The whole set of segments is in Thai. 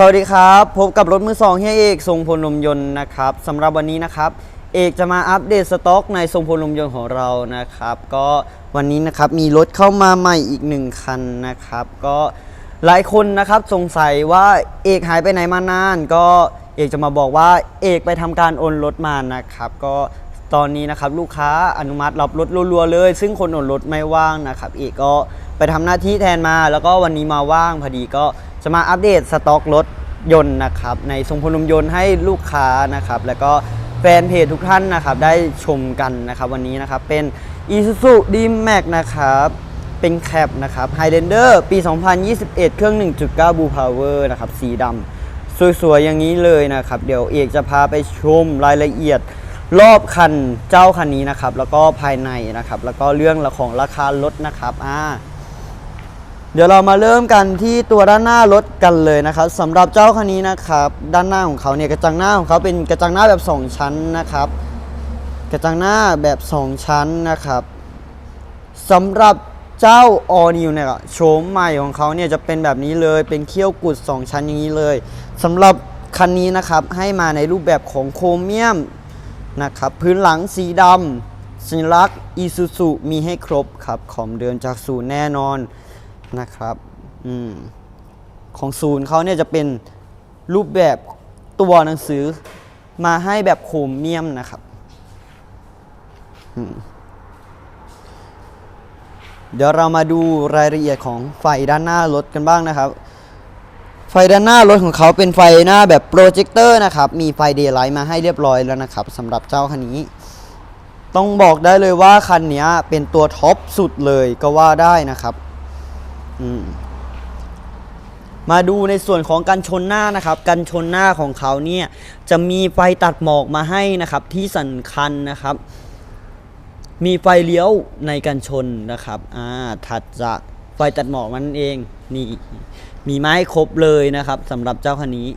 สวัสดีครับ พบกับรถมือสองเฮียเอกทรงพลลมยนต์นะครับสำหรับวันนี้นะครับ เอกจะมาอัปเดตสต็อก ในทรงพลลมยนต์ของเรานะครับ ก็วันนี้นะครับมีรถเข้ามาใหม่อีกหนึ่งคันนะครับ ก็หลายคนนะครับสงสัยว่าเอกหายไปไหนมานาน ก็เอกจะมาบอกว่าเอกไปทำการโอนรถมานะครับ ก็ตอนนี้นะครับลูกค้าอนุมัติรับรถรัวๆเลย ซึ่งคนโอนรถไม่ว่างนะครับ เอกก็ไปทำหน้าที่แทนมา แล้วก็วันนี้มาว่างพอดีก็ จะมาอัปเดตสต็อกรถยนต์นะครับในทรงพลมยนต์ให้ลูกค้านะครับแล้วก็แฟนเพจทุกท่านนะครับได้ชมกันนะครับวันนี้นะครับเป็น Isuzu D-Max นะครับเป็นแคปนะครับ Highlander ปี 2021 เครื่อง 1.9 Blue Power นะครับสีดำสวยๆ อย่างนี้เลยนะครับ เดี๋ยวเอกจะพาไปชมรายละเอียดรอบคันเจ้าคันนี้นะครับ แล้วก็ภายในนะครับ แล้วก็เรื่องของราคารถนะครับอ่า เดี๋ยวเรามาเริ่มกันที่ตัวด้านหน้ารถกันเลยนะครับสำหรับเจ้าคันนี้นะครับด้านหน้าของเขาเนี่ยกระจังหน้าของเขาเป็นกระจังหน้าแบบ 2 ชั้นนะครับ กระจังหน้าแบบ 2 ชั้นนะครับสำหรับเจ้า All New เนี่ยโฉมใหม่ของเขาเนี่ยจะเป็นแบบนี้เลยเป็นเขี้ยวกุด 2 ชั้นอย่างนี้เลยสำหรับคันนี้นะครับให้มาในรูปแบบของโครเมียมนะครับพื้นหลังสีดำสัญลักษณ์อีซูซูมีให้ครบครับของเดิมจากศูนย์แน่นอน นะครับอของศูนย์เขาเนี่ยจะเป็นรูปแบบตัวหนังสือมาให้แบบโครเมียมนะครับเดี๋ยวเรามาดูรายละเอียดของไฟด้านหน้ารถกันบ้างนะครับ ไฟด้านหน้ารถของเขาเป็นไฟหน้าแบบโปรเจคเตอร์นะครับ มีไฟเดย์ไลท์มาให้เรียบร้อยแล้วนะครับสำหรับเจ้าคันนี้ ต้องบอกได้เลยว่าคันนี้เป็นตัวท็อปสุดเลยก็ว่าได้นะครับ มาดูในส่วนของกันชนหน้านะครับ กันชนหน้าของเขาเนี่ยจะมีไฟตัดหมอกมาให้นะครับ ที่สำคัญนะครับ มีไฟเลี้ยวในกันชนนะครับอ่าถัดจากไฟตัดหมอกมันเองนี่มีไม้ครบเลยนะครับสำหรับเจ้าคันนี้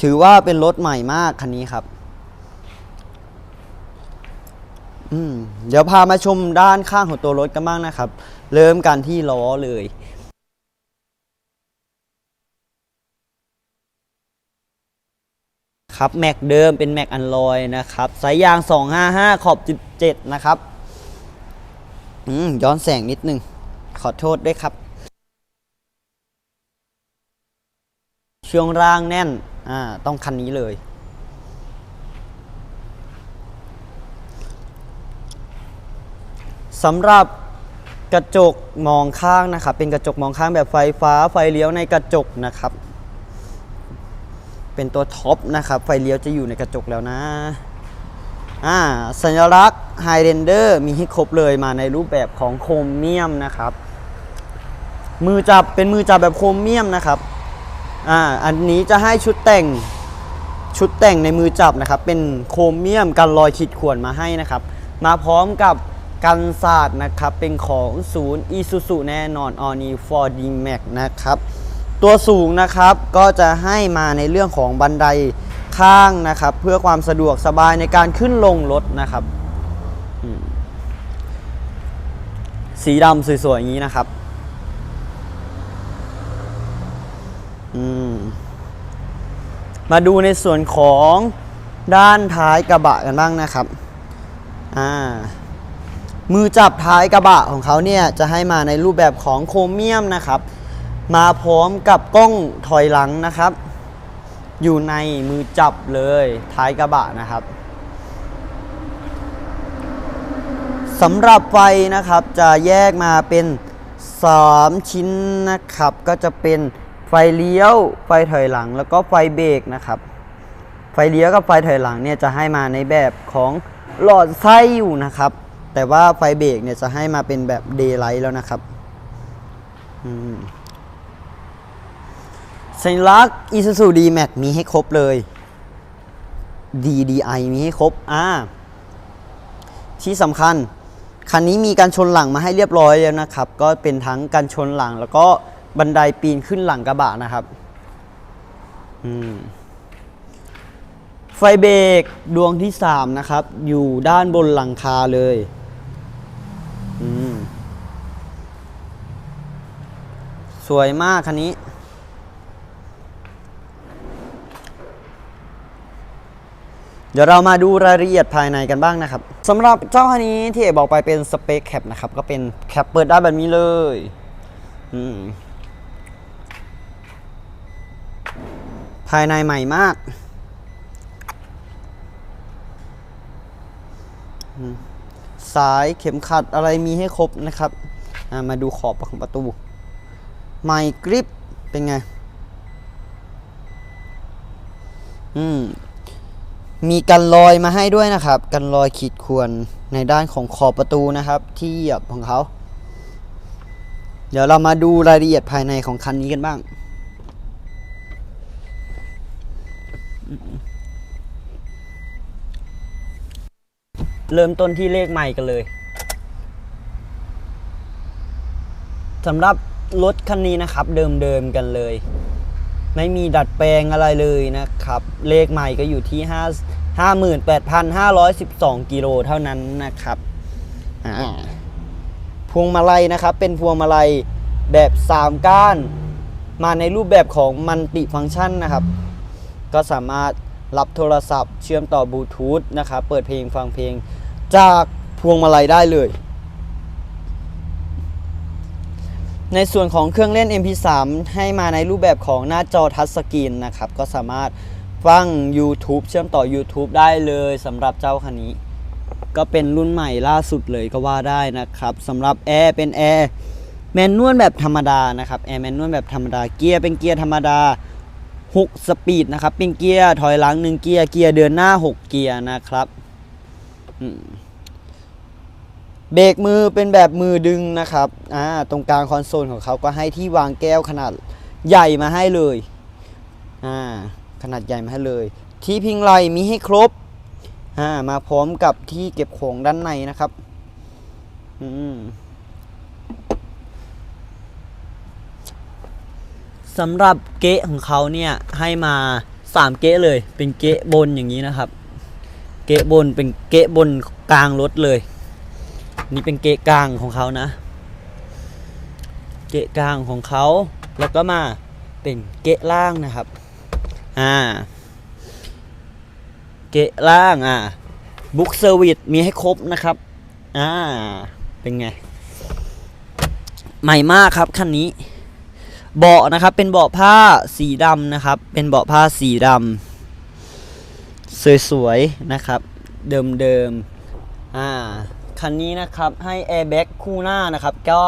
ถือว่าเป็นรถใหม่มากคันนี้ครับ อืมเดี๋ยวพามาชมด้านข้างของตัวรถกันบ้างนะครับ เริ่มกันที่ล้อเลย ครับแม็กเดิมเป็นแม็กอันลอยนะครับ สายยาง 255 ขอบ 17 นะครับอืมย้อนแสงนิดนึง ขอโทษด้วยครับช่วงล่างแน่น อ่า ต้องคันนี้เลย สำหรับกระจกมองข้างนะครับ เป็นกระจกมองข้างแบบไฟฟ้าไฟเลี้ยวในกระจกนะครับ เป็นตัวท็อปนะครับ ไฟเลี้ยวจะอยู่ในกระจกแล้วนะอ่าสัญลักษณ์ไฮเรนเดอร์มีให้ครบเลยมาในรูปแบบของโครเมียมนะครับ มือจับเป็นมือจับแบบโครเมียมนะครับอ่าอันนี้จะให้ชุดแต่งชุดแต่งในมือจับนะครับ เป็นโครเมียมกันรอยขีดข่วนมาให้นะครับ มาพร้อมกับ กันศาสตร์นะครับ เป็นของศูนย์ Isuzu แน่นอน o n i for d Max นะครับ ตัวสูงนะครับก็จะให้มาในเรื่องของบันไดข้างนะครับ เพื่อความสะดวกสบายในการขึ้นลงรถนะครับ สีดำสวยๆ อย่างนี้นะครับมมาดูในส่วนของด้านท้ายกระบะกันบ้างนะครับ อ่า มือจับท้ายกระบะของเขาเนี่ยจะให้มาในรูปแบบของโครเมียมนะครับ มาพร้อมกับกล้องถอยหลังนะครับ อยู่ในมือจับเลยท้ายกระบะนะครับสำหรับไฟนะครับจะแยกมาเป็น 3 ชิ้นนะครับ ก็จะเป็นไฟเลี้ยว ไฟถอยหลัง แล้วก็ไฟเบรกนะครับ ไฟเลี้ยวกับไฟถอยหลังเนี่ยจะให้มาในแบบของหลอดไส้อยู่นะครับ แต่ว่าไฟเบรกเนี่ยจะให้มาเป็นแบบเดย์ไลท์แล้วนะครับสัญลักษณ์ Isuzu D-Max มีให้ครบเลย DDI มีให้ครบอ่าที่สำคัญ คันนี้มีการชนหลังมาให้เรียบร้อยแล้วนะครับ ก็เป็นทั้งการชนหลัง แล้วก็บันไดปีนขึ้นหลังกระบะนะครับไฟเบรกดวงที่ 3 นะครับ อยู่ด้านบนหลังคาเลย อืม ส วยมากคันนี้ เดี๋ยวเรามาดูรายละเอียดภายในกันบ้างนะครับสำหรับเจ้าคันนี้ที่เอกบอกไปเป็นสเปคแคปนะครับ ก็เป็นแคปเปิดได้แบบนี้เลยภายในใหม่มากสายเข็มขัดอะไรมีให้ครบนะครับ มาดูขอบของประตู ไมค์กริปเป็นไง อืม มีกันรอยมาให้ด้วยนะครับ กันรอยขีดข่วนในด้านของขอบประตูนะครับ ที่เหยียบของเขา เดี๋ยวเรามาดูรายละเอียดภายในของคันนี้กันบ้าง เริ่มต้นที่เลขใหม่กันเลยสำหรับ รถคันนี้นะครับ เดิมๆกันเลย ไม่มีดัดแปลงอะไรเลยนะครับ เลขใหม่ก็อยู่ที่5 58,512กิโลเท่านั้นนะครับพวงมาลัยนะครับ เป็นพวงมาลัยแบบ 3 ก้าน มาในรูปแบบของมันติฟังก์ชันนะครับ ก็สามารถรับโทรศัพท์เชื่อมต่อบลูทูธนะครับ เปิดเพลงฟังเพลงจากพวงมาลัยได้เลย ในส่วนของเครื่องเล่น MP3 ให้มาในรูปแบบของหน้าจอทัชสกรีนนะครับ ก็สามารถฟัง YouTube เชื่อมต่อ YouTube ได้เลยสำหรับเจ้าคันนี้ ก็เป็นรุ่นใหม่ล่าสุดเลยก็ว่าได้นะครับสำหรับแอร์เป็นแอร์แมนนวลแบบธรรมดานะครับแอร์แมนนวลแบบธรรมดาเกียร์เป็นเกียร์ธรรมดา6สปีดนะครับเป็นเกียร์ถอยหลัง1เกียร์เกียร์เดินหน้า 6 เกียร์นะครับอืม เบรกมือเป็นแบบมือดึงนะครับอ่าตรงกลางคอนโซลของเขาก็ให้ที่วางแก้วขนาดใหญ่มาให้เลยอ่าขนาดใหญ่มาให้เลย ที่พิงไหลมีให้ครบอ่ามาพร้อมกับที่เก็บของด้านในนะครับอืมสำหรับเกะของเขาเนี่ยให้มาสามเกะเลย เป็นเกะบนอย่างนี้นะครับ เกะบนเป็นเกะบนกลางรถเลย นี่เป็นเกะกลางของเขานะ เกะกลางของเขา แล้วก็มาเป็นเกะล่างนะครับ อ่า เกะล่างอ่าบุ๊กเซอร์วิสมีให้ครบนะครับ อ่า เป็นไง ใหม่มากครับคันนี้ เบาะนะครับ เป็นเบาะผ้าสีดำนะครับ เป็นเบาะผ้าสีดำสวยๆนะครับ เดิมๆ อ่า คันนี้นะครับให้แอร์แบ็กคู่หน้านะครับก็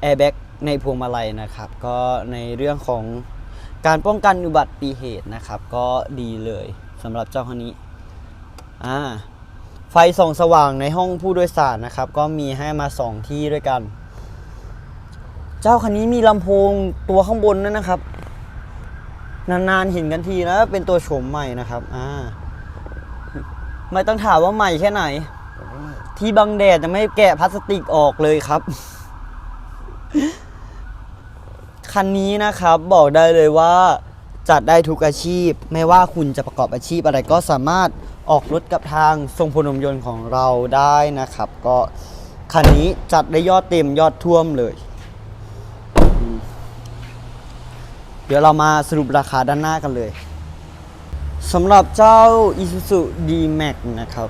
แอร์แบ็กในพวงมาลัยนะครับ ก็ในเรื่องของการป้องกันอุบัติเหตุนะครับ ก็ดีเลยสำหรับเจ้าคันนี้อ่าไฟส่องสว่างในห้องผู้โดยสารนะครับ ก็มีให้มาสองที่ด้วยกัน เจ้าคันนี้มีลำโพงตัวข้างบนนั่นนะครับ นานๆเห็นกันทีนะเป็นตัวโฉมใหม่นะครับอ่าไม่ต้องถามว่าใหม่แค่ไหน ที่บังแดดจะไม่แกะพลาสติกออกเลยครับ คันนี้นะครับบอกได้เลยว่า จัดได้ทุกอาชีพ ไม่ว่าคุณจะประกอบอาชีพอะไรก็สามารถออกรถกับทางทรงพลนมยนต์ของเราได้นะครับ ก็คันนี้จัดได้ยอดเต็มยอดท่วมเลย เดี๋ยวเรามาสรุปราคาด้านหน้ากันเลยสำหรับเจ้า Isuzu D-Max นะครับ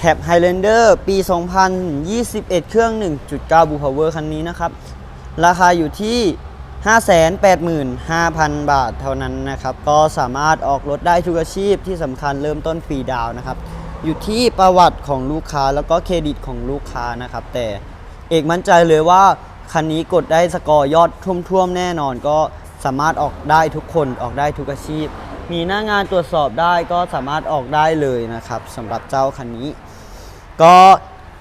แคป Highlander ปี 2021 เครื่อง 1.9 Blue Power คันนี้นะครับ ราคาอยู่ที่ 585,000 บาทเท่านั้นนะครับ ก็สามารถออกรถได้ทุกอาชีพที่สำคัญเริ่มต้นฟรีดาวน์นะครับ อยู่ที่ประวัติของลูกค้าแล้วก็เครดิตของลูกค้านะครับ แต่เอกมั่นใจเลยว่า คันนี้กดได้สกอร์ยอดท่วมๆแน่นอนก็สามารถออกได้ทุกคนออกได้ทุกอาชีพมีหน้างานตรวจสอบได้ก็สามารถออกได้เลยนะครับสำหรับเจ้าคันนี้ ก็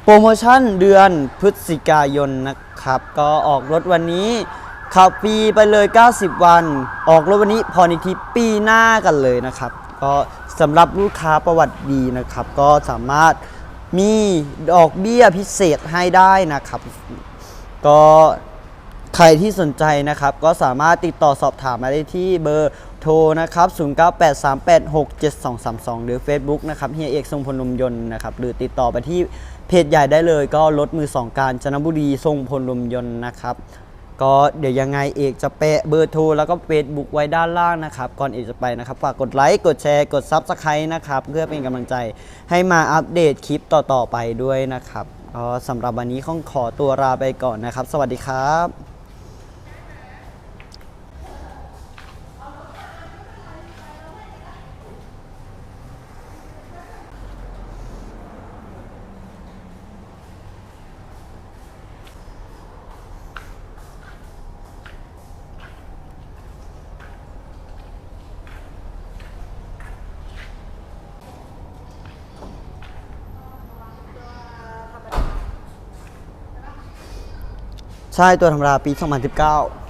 โปรโมชั่นเดือนพฤศจิกายนนะครับ ก็ออกรถวันนี้ขับฟรีไปเลย 90 วัน ออกรถวันนี้พอนิทีปีหน้ากันเลยนะครับ ก็สำหรับลูกค้าประวัติดีนะครับ ก็สามารถมีดอกเบี้ยพิเศษให้ได้นะครับ ก็ ใครที่สนใจนะครับ ก็สามารถติดต่อสอบถามมาได้ที่เบอร์โทรนะครับ 0983867232 หรือ Facebook นะครับเฮียเอกทรงพลลมยนต์นะครับ หรือติดต่อไปที่เพจใหญ่ได้เลยก็รถมือสองการจนบุรีทรงพลลมยนต์นะครับ ก็เดี๋ยวยังไงเอกจะแปะเบอร์โทรแล้วก็เฟซบุ๊กไว้ด้านล่างนะครับ ก่อนเอกจะไปนะครับ ฝากกดไลค์กดแชร์กดซับสไครต์นะครับ เพื่อเป็นกำลังใจให้มาอัปเดตคลิปต่อๆไปด้วยนะครับสำหรับวันนี้ข้องขอตัวลาไปก่อนนะครับ สวัสดีครับ ใช่ตัวธรรมดาปี 2019